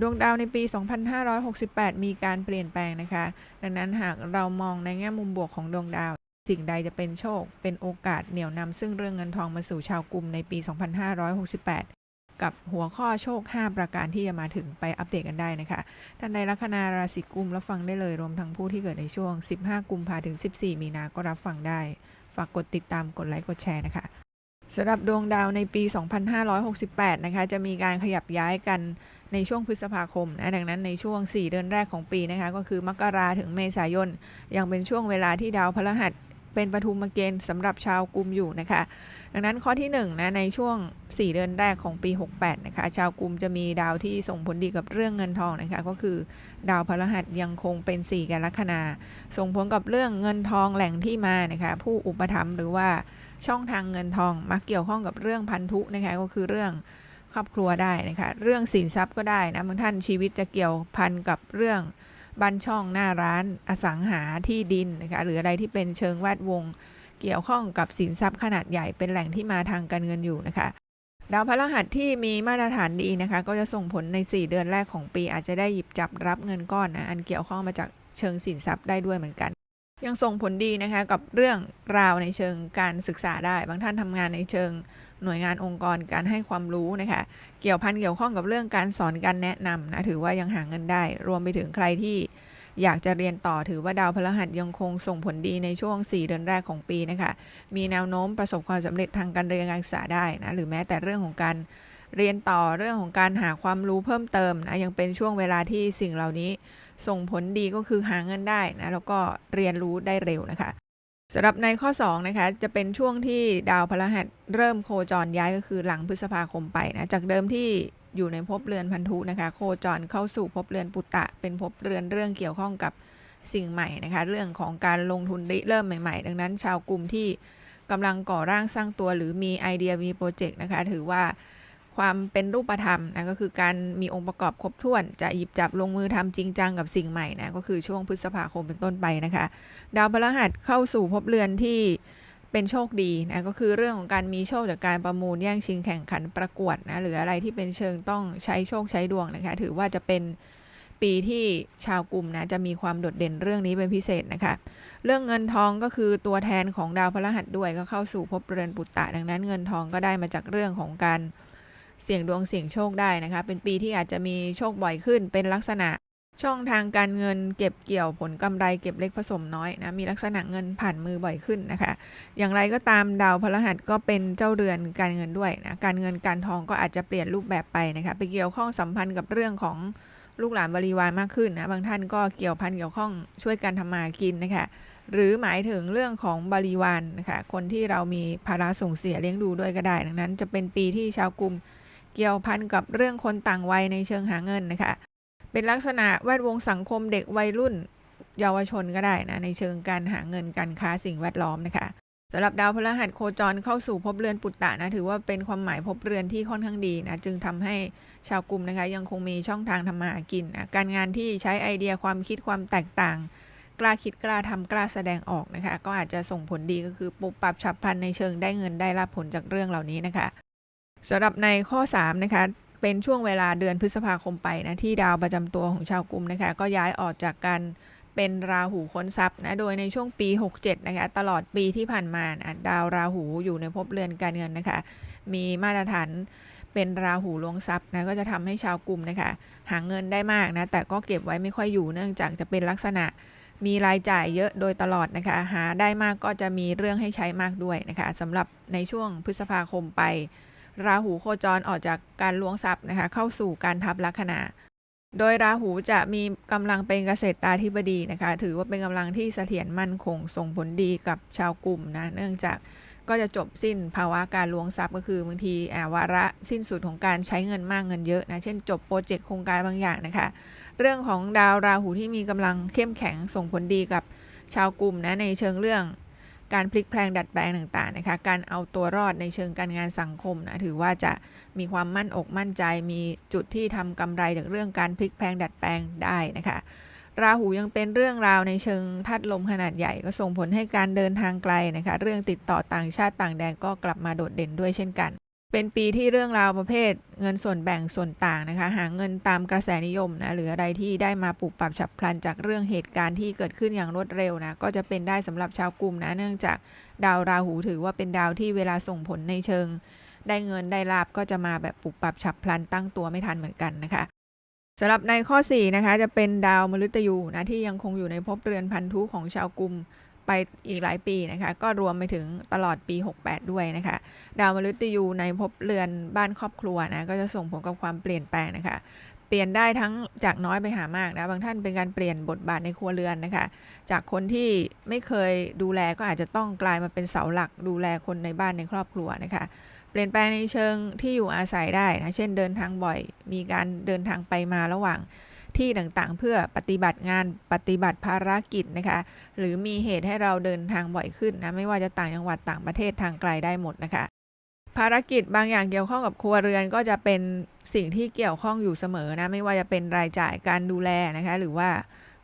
ดวงดาวในปี 2568 มีการเปลี่ยนแปลงนะคะ ดังนั้นหากเรามองในแง่มุมบวกของดวงดาว สิ่งใดจะเป็นโชค เป็นโอกาสเหนี่ยวนำซึ่งเรื่องเงินทองมาสู่ชาวกลุ่มในปี 2568 กับหัวข้อโชค 5 ประการที่จะมาถึงไปอัปเดตกันได้นะคะ ท่านใดลัคนาราศีกุมรับฟังได้เลย รวมทั้งผู้ที่เกิดในช่วง 15 กุมภาถึง 14 มีนาก็รับฟังได้ ฝากกดติดตาม กดไลค์ กดแชร์นะคะสำหรับดวงดาวในปี 2568 นะคะ จะมีการขยับย้ายกัน ในช่วงพฤษภาคมนะดังนั้นในช่วง 4 เดือนแรกของปีนะคะก็คือมกราถึงเมษายน ยังเป็นช่วงเวลาที่ดาวพฤหัสเป็นปฐุมเกณฑ์สำหรับชาวกุมอยู่นะคะ ดังนั้นข้อที่1นะในช่วง 4 เดือนแรกของปี 68 นะคะ ชาวกุมจะมีดาวที่ส่งผลดีกับเรื่องเงินทองนะคะ ก็คือดาวพฤหัสยังคงเป็น4กันลัคนา ส่งผลกับเรื่องเงินทองแหล่งที่มานะคะ ผู้อุปถัมภ์หรือว่าช่องทางเงินทองมักเกี่ยวข้องกับเรื่องพันธุนะคะก็คือเรื่อง ครอบครัวได้นะคะเรื่องสินทรัพย์ก็ได้นะบางท่านชีวิตจะเกี่ยวพันกับเรื่องบ้านช่องหน้าร้านอสังหาที่ดินนะคะหรืออะไรที่เป็นเชิงแวดวง เกี่ยวข้องกับสินทรัพย์ขนาดใหญ่เป็นแหล่งที่มาทางการเงินอยู่นะคะดาวพฤหัสที่มีมาตรฐานดีนะคะ ก็จะส่งผลใน 4 เดือนแรกของปี อาจจะได้หยิบจับรับเงินก้อนนะอันเกี่ยวข้องมาจากเชิงสินทรัพย์ได้ด้วยเหมือนกัน ยังส่งผลดีนะคะกับเรื่องราวในเชิงการศึกษาได้ บางท่านทำงานในเชิง หน่วยงานองค์กรการให้ความรู้นะคะ เกี่ยวพันเกี่ยวข้องกับเรื่องการสอนการแนะนำนะถือว่ายังหาเงินได้ รวมไปถึงใครที่อยากจะเรียนต่อถือว่าดาวพฤหัสยังคงส่งผลดีในช่วง 4 เดือนแรกของปีนะคะ มีแนวโน้มประสบความสำเร็จทางการเรียนการศึกษาได้นะหรือแม้แต่เรื่องของการเรียนต่อเรื่องของการหาความรู้เพิ่มเติมนะยังเป็นช่วงเวลาที่สิ่งเหล่านี้ ส่งผลดีก็คือหาเงินได้นะแล้วก็เรียนรู้ได้เร็วนะคะ สำหรับในข้อ2นะคะจะเป็นช่วงที่ดาวพฤหัสเริ่มโคจรย้ายก็คือหลังพฤษภาคมไปนะจากเดิมที่อยู่ในภพเรือนพันธุนะคะ โคจรเข้าสู่ภพเรือนปุตตะ เป็นภพเรือนเรื่องเกี่ยวข้องกับสิ่งใหม่นะคะ เรื่องของการลงทุนริเริ่มใหม่ ๆ ดังนั้นชาวกลุ่มที่กำลังก่อร่างสร้างตัวหรือมีไอเดียมีโปรเจกต์นะคะ ถือว่า ความเป็นรูปธรรมนะก็คือการมีองค์ประกอบครบถ้วน จะหยิบจับลงมือทำจริงจังกับสิ่งใหม่นะก็คือช่วงพฤษภาคมเป็นต้นไปนะคะ ดาวพฤหัสเข้าสู่ภพเรือนที่เป็นโชคดีนะก็คือเรื่องของการมีโชคจากการประมูลแย่งชิงแข่งขันประกวดนะหรืออะไรที่เป็นเชิงต้องใช้โชคใช้ดวงนะคะ ถือว่าจะเป็นปีที่ชาวกลุ่มนะจะมีความโดดเด่นเรื่องนี้เป็นพิเศษนะคะ เรื่องเงินทองก็คือตัวแทนของดาวพฤหัสด้วยก็เข้าสู่ภพเรือนปุตตะดังนั้นเงินทองก็ได้มาจากเรื่องของการ เสี่ยงดวงเสี่ยงโชคได้นะคะ เป็นปีที่อาจจะมีโชคบ่อยขึ้น เป็นลักษณะช่องทางการเงินเก็บเกี่ยวผลกำไรเก็บเล็กผสมน้อยนะมีลักษณะเงินผ่านมือบ่อยขึ้นนะคะ อย่างไรก็ตามดาวพฤหัสก็เป็นเจ้าเรือนการเงินด้วยนะการเงินการทองก็อาจจะเปลี่ยนรูปแบบไปนะคะไปเกี่ยวข้องสัมพันธ์กับเรื่องของลูกหลานบริวารมากขึ้นนะบางท่านก็เกี่ยวพันเกี่ยวข้องช่วยกันทำมาหากินนะคะหรือหมายถึงเรื่องของบริวารนะคะคนที่เรามีภาระส่งเสียเลี้ยงดูด้วยก็ได้ ดังนั้นจะเป็นปีที่ชาวกลุ่ม เกี่ยวพันกับเรื่องคนต่างวัยในเชิงหาเงินนะคะ เป็นลักษณะแวดวงสังคมเด็กวัยรุ่นเยาวชนก็ได้นะในเชิงการหาเงินการค้าสิ่งแวดล้อมนะคะสำหรับดาวพฤหัสโคจรเข้าสู่ภพเรือนปุตตะนะถือว่าเป็นความหมายภพเรือนที่ค่อนข้างดีนะจึงทำให้ชาวกลุ่มนะคะยังคงมีช่องทางทำมาหากินนะการงานที่ใช้ไอเดียความคิดความแตกต่าง กล้าคิดกล้าทำกล้าแสดงออกนะคะ ก็อาจจะส่งผลดีก็คือปุบปรับฉับพลันในเชิงได้เงินได้รับผลจากเรื่องเหล่านี้นะคะ สำหรับในข้อ 3 นะคะ เป็นช่วงเวลาเดือนพฤษภาคมไปนะ ที่ดาวประจำตัวของชาวกลุ่มนะคะ ก็ย้ายออกจากการเป็นราหูค้นทรัพย์นะ โดยในช่วงปี 67 นะคะ ตลอดปีที่ผ่านมานะดาวราหูอยู่ในภพเรือนการเงินนะคะ มีมาตรฐานเป็นราหูลวงทรัพย์นะ ก็จะทำให้ชาวกลุ่มนะคะ หาเงินได้มากนะ แต่ก็เก็บไว้ไม่ค่อยอยู่ เนื่องจากจะเป็นลักษณะมีรายจ่ายเยอะโดยตลอดนะคะ หาได้มากก็จะมีเรื่องให้ใช้มากด้วยนะคะสำหรับในช่วงพฤษภาคมไป ราหูโคจรออกจากการล้วงทรัพย์นะคะเข้าสู่การทับลัคนา โดยราหูจะมีกำลังเป็นเกษตรตาธิบดีนะคะ ถือว่าเป็นกำลังที่เสถียรมั่นคงส่งผลดีกับชาวกลุ่มนะเนื่องจากก็จะจบสิ้นภาวะการล้วงทรัพย์ก็คือบางทีอาวาระสิ้นสุดของการใช้เงินมากเงินเยอะนะเช่นจบโปรเจกต์โครงการบางอย่างนะคะ เรื่องของดาวราหูที่มีกำลังเข้มแข็งส่งผลดีกับชาวกลุ่มนะในเชิงเรื่อง การพลิกแพลงดัดแปลงต่างๆนะคะ การเอาตัวรอดในเชิงการงานสังคมนะถือว่าจะมีความมั่นอกมั่นใจ มีจุดที่ทำกำไรจากเรื่องการพลิกแพลงดัดแปลงได้นะคะราหูยังเป็นเรื่องราวในเชิงทัดลมขนาดใหญ่ก็ส่งผลให้การเดินทางไกลนะคะ เรื่องติดต่อต่างชาติต่างแดนก็กลับมาโดดเด่นด้วยเช่นกัน เป็นปีที่เรื่องราวประเภทเงินส่วนแบ่งส่วนต่างนะคะ หาเงินตามกระแสนิยมนะหรืออะไรที่ได้มาปรับปรับฉับพลันจากเรื่องเหตุการณ์ที่เกิดขึ้นอย่างรวดเร็วนะก็จะเป็นได้สำหรับชาวกลุ่มนะเนื่องจากดาวราหูถือว่าเป็นดาวที่เวลาส่งผลในเชิง ได้เงินได้ลาบก็จะมาแบบปรับปรับฉับพลันตั้งตัวไม่ทันเหมือนกันนะคะสำหรับในข้อ4นะคะจะเป็นดาวมฤตยูนะที่ยังคงอยู่ในภพเรือนพันธุของชาวกลุ่ม ไปอีกหลายปีนะคะ ก็รวมไปถึงตลอดปี 68 ด้วยนะคะ ดาวมฤตยูในภพเรือนบ้านครอบครัวนะก็จะส่งผลกับความเปลี่ยนแปลงนะคะ เปลี่ยนได้ทั้งจากน้อยไปหามากนะบางท่านเป็นการเปลี่ยนบทบาทในครัวเรือนนะคะ จากคนที่ไม่เคยดูแลก็อาจจะต้องกลายมาเป็นเสาหลักดูแลคนในบ้านในครอบครัวนะคะเปลี่ยนแปลงในเชิงที่อยู่อาศัยได้นะ เช่นเดินทางบ่อย มีการเดินทางไปมาระหว่าง ที่ต่างๆ เพื่อปฏิบัติงานปฏิบัติภารกิจนะคะหรือมีเหตุให้เราเดินทางบ่อยขึ้นนะไม่ว่าจะต่างจังหวัดต่างประเทศทางไกลได้หมดนะคะ ภารกิจบางอย่างเกี่ยวข้องกับครัวเรือนก็จะเป็นสิ่งที่เกี่ยวข้องอยู่เสมอนะไม่ว่าจะเป็นรายจ่ายการดูแลนะคะหรือว่า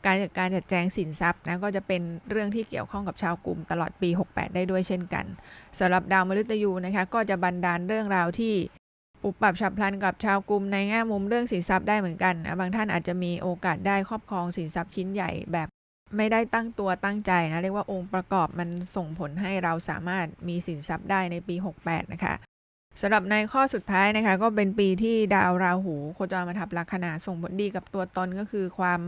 การจัดการจัดแจงสินทรัพย์นะก็จะเป็นเรื่องที่เกี่ยวข้องกับชาวกลุ่มตลอดปี 68 ได้ด้วยเช่นกันสำหรับดาวมฤตยูนะคะก็จะบันดาลเรื่องราวที่ ปุบปรับฉับพลันกับชาวกลุ่มในแง่มุมเรื่องสินทรัพย์ได้เหมือนกันนะบางท่านอาจจะมีโอกาสได้ครอบครองสินทรัพย์ชิ้นใหญ่แบบไม่ได้ตั้งตัวตั้งใจนะเรียกว่าองค์ประกอบมันส่งผลให้เราสามารถมีสินทรัพย์ได้ในปี 68 นะคะสำหรับในข้อสุดท้ายนะคะก็เป็นปีที่ดาวราหูโคจรมาทับลัคนาส่งผลดีกับตัวตนก็คือความ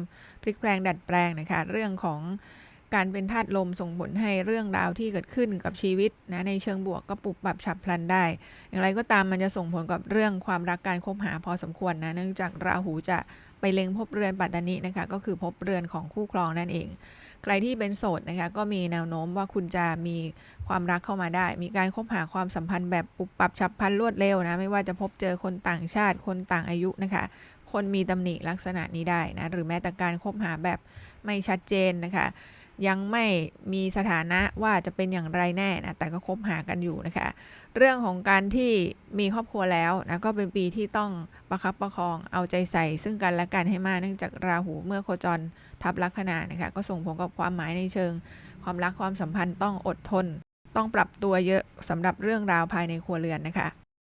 พลิกแปลงดัดแปลงนะคะเรื่องของ การเป็นธาตุลมส่งผลให้เรื่องราวที่เกิดขึ้นกับชีวิตนะในเชิงบวกก็ปรับปรับฉับพลันได้ อย่างไรก็ตามมันจะส่งผลกับเรื่องความรักการคบหาพอสมควรนะเนื่องจากราหูจะไปเล็งพบเรือนปัตตานินะคะก็คือพบเรือนของคู่ครองนั่นเอง ใครที่เป็นโสดนะคะก็มีแนวโน้มว่าคุณจะมีความรักเข้ามาได้ มีการคบหาความสัมพันธ์แบบปุบปับฉับพลันรวดเร็วนะไม่ว่าจะพบเจอคนต่างชาติคนต่างอายุนะคะ คนมีตำหนิลักษณะนี้ได้นะหรือแม้แต่การคบหาแบบไม่ชัดเจนนะคะ ยังไม่มีสถานะว่าจะเป็นอย่างไรแน่นะแต่ก็คบหากันอยู่นะคะ เรื่องของการที่มีครอบครัวแล้วนะก็เป็นปีที่ต้องประคับประคองเอาใจใส่ ซึ่งกันและกันให้มากเนื่องจากราหูเมื่อโคจรทับลัคนานะคะก็ส่งผลกับความหมายในเชิง ความรักความสัมพันธ์ต้องอดทน ต้องปรับตัวเยอะสำหรับเรื่องราวภายในครัวเรือนนะคะ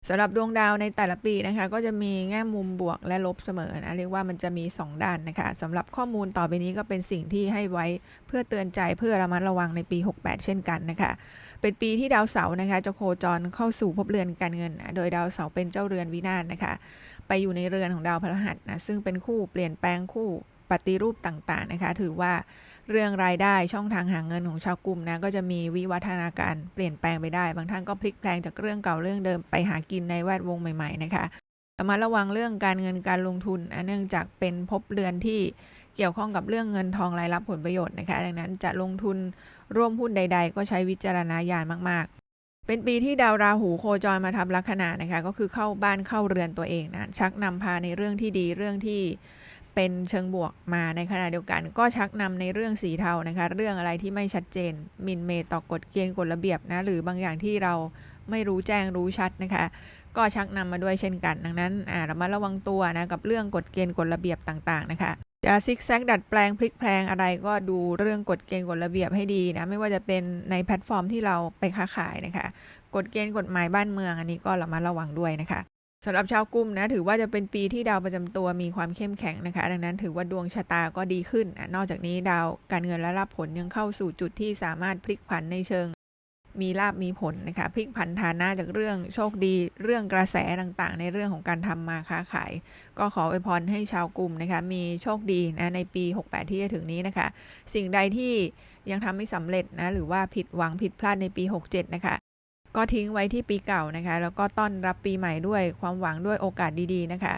สำหรับดวงดาวในแต่ละปีนะคะ ก็จะมีแง่มุมบวกและลบเสมอนะเรียกว่ามันจะมี 2 ด้านนะคะสำหรับข้อมูลต่อไปนี้ก็เป็นสิ่งที่ให้ไว้เพื่อเตือนใจเพื่อระมัดระวังในปี 68 เช่นกันนะคะ เป็นปีที่ดาวเสาร์นะคะจะโคจรเข้าสู่ภพเรือนการเงินนะโดยดาวเสาร์เป็นเจ้าเรือนวินาศนะคะ ไปอยู่ในเรือนของดาวพฤหัสนะซึ่งเป็นคู่เปลี่ยนแปลงคู่ปฏิรูปต่างๆนะคะ ถือว่า เรื่องรายได้ช่องทางหาเงินของชาวกลุ่มนะก็จะมีวิวัฒนาการเปลี่ยนแปลงไปได้ บางท่านก็พลิกแปลงจากเรื่องเก่าเรื่องเดิมไปหากินในแวดวงใหม่ๆนะคะระมัดระวังเรื่องการเงินการลงทุนเนื่องจากเป็นภพเรือนที่เกี่ยวข้องกับเรื่องเงินทองรายรับผลประโยชน์นะคะ ดังนั้นจะลงทุนร่วมหุ้นใด ๆ ก็ใช้วิจารณญาณมาก ๆ เป็นปีที่ดาวราหูโคจรมาทับลัคนานะคะ ก็คือเข้าบ้านเข้าเรือนตัวเองนะชักนำพาในเรื่องที่ดีเรื่องที่ เป็นเชิงบวกมาในขณะเดียวกัน ก็ชักนำในเรื่องสีเทานะคะ เรื่องอะไรที่ไม่ชัดเจนมินเมต่อกฎเกณฑ์กฎระเบียบนะหรือบางอย่างที่เราไม่รู้แจ้งรู้ชัดนะคะ ก็ชักนำมาด้วยเช่นกัน ดังนั้นอ่าระมัดระวังตัวนะกับเรื่องกฎเกณฑ์กฎระเบียบต่างๆนะคะจะซิกแซกดัดแปลงพลิกแพลงอะไรก็ดูเรื่องกฎเกณฑ์กฎระเบียบให้ดีนะไม่ว่าจะเป็นในแพลตฟอร์มที่เราไปค้าขายนะคะกฎเกณฑ์กฎหมายบ้านเมืองอันนี้ก็ระมัดระวังด้วยนะคะ สำหรับชาวกุมนะถือว่าจะเป็นปีที่ดาวประจำตัวมีความเข้มแข็งนะคะ ดังนั้นถือว่าดวงชะตาก็ดีขึ้น นอกจากนี้ดาวการเงินและรับผลยังเข้าสู่จุดที่สามารถพลิกผันในเชิง มีลาบมีผลนะคะพลิกผันฐานะจากเรื่องโชคดี เรื่องกระแสต่างๆ ในเรื่องของการทำมาค้าขาย ก็ขออวยพรให้ชาวกลุ่มนะคะมีโชคดีนะในปี 68 ที่จะถึงนี้นะคะ สิ่งใดที่ยังทำไม่สำเร็จนะหรือว่าผิดหวังผิดพลาดในปี 67 นะคะ ก็ทิ้งไว้ที่ปีเก่านะคะ แล้วก็ต้อนรับปีใหม่ด้วยความหวังด้วยโอกาสดีๆนะคะ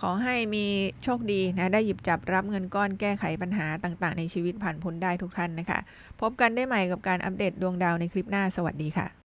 ขอให้มีโชคดีนะ ได้หยิบจับรับเงินก้อนแก้ไขปัญหาต่างๆ ในชีวิตผ่านพ้นได้ทุกท่านนะคะ พบกันได้ใหม่กับการอัปเดตดวงดาวในคลิปหน้า สวัสดีค่ะ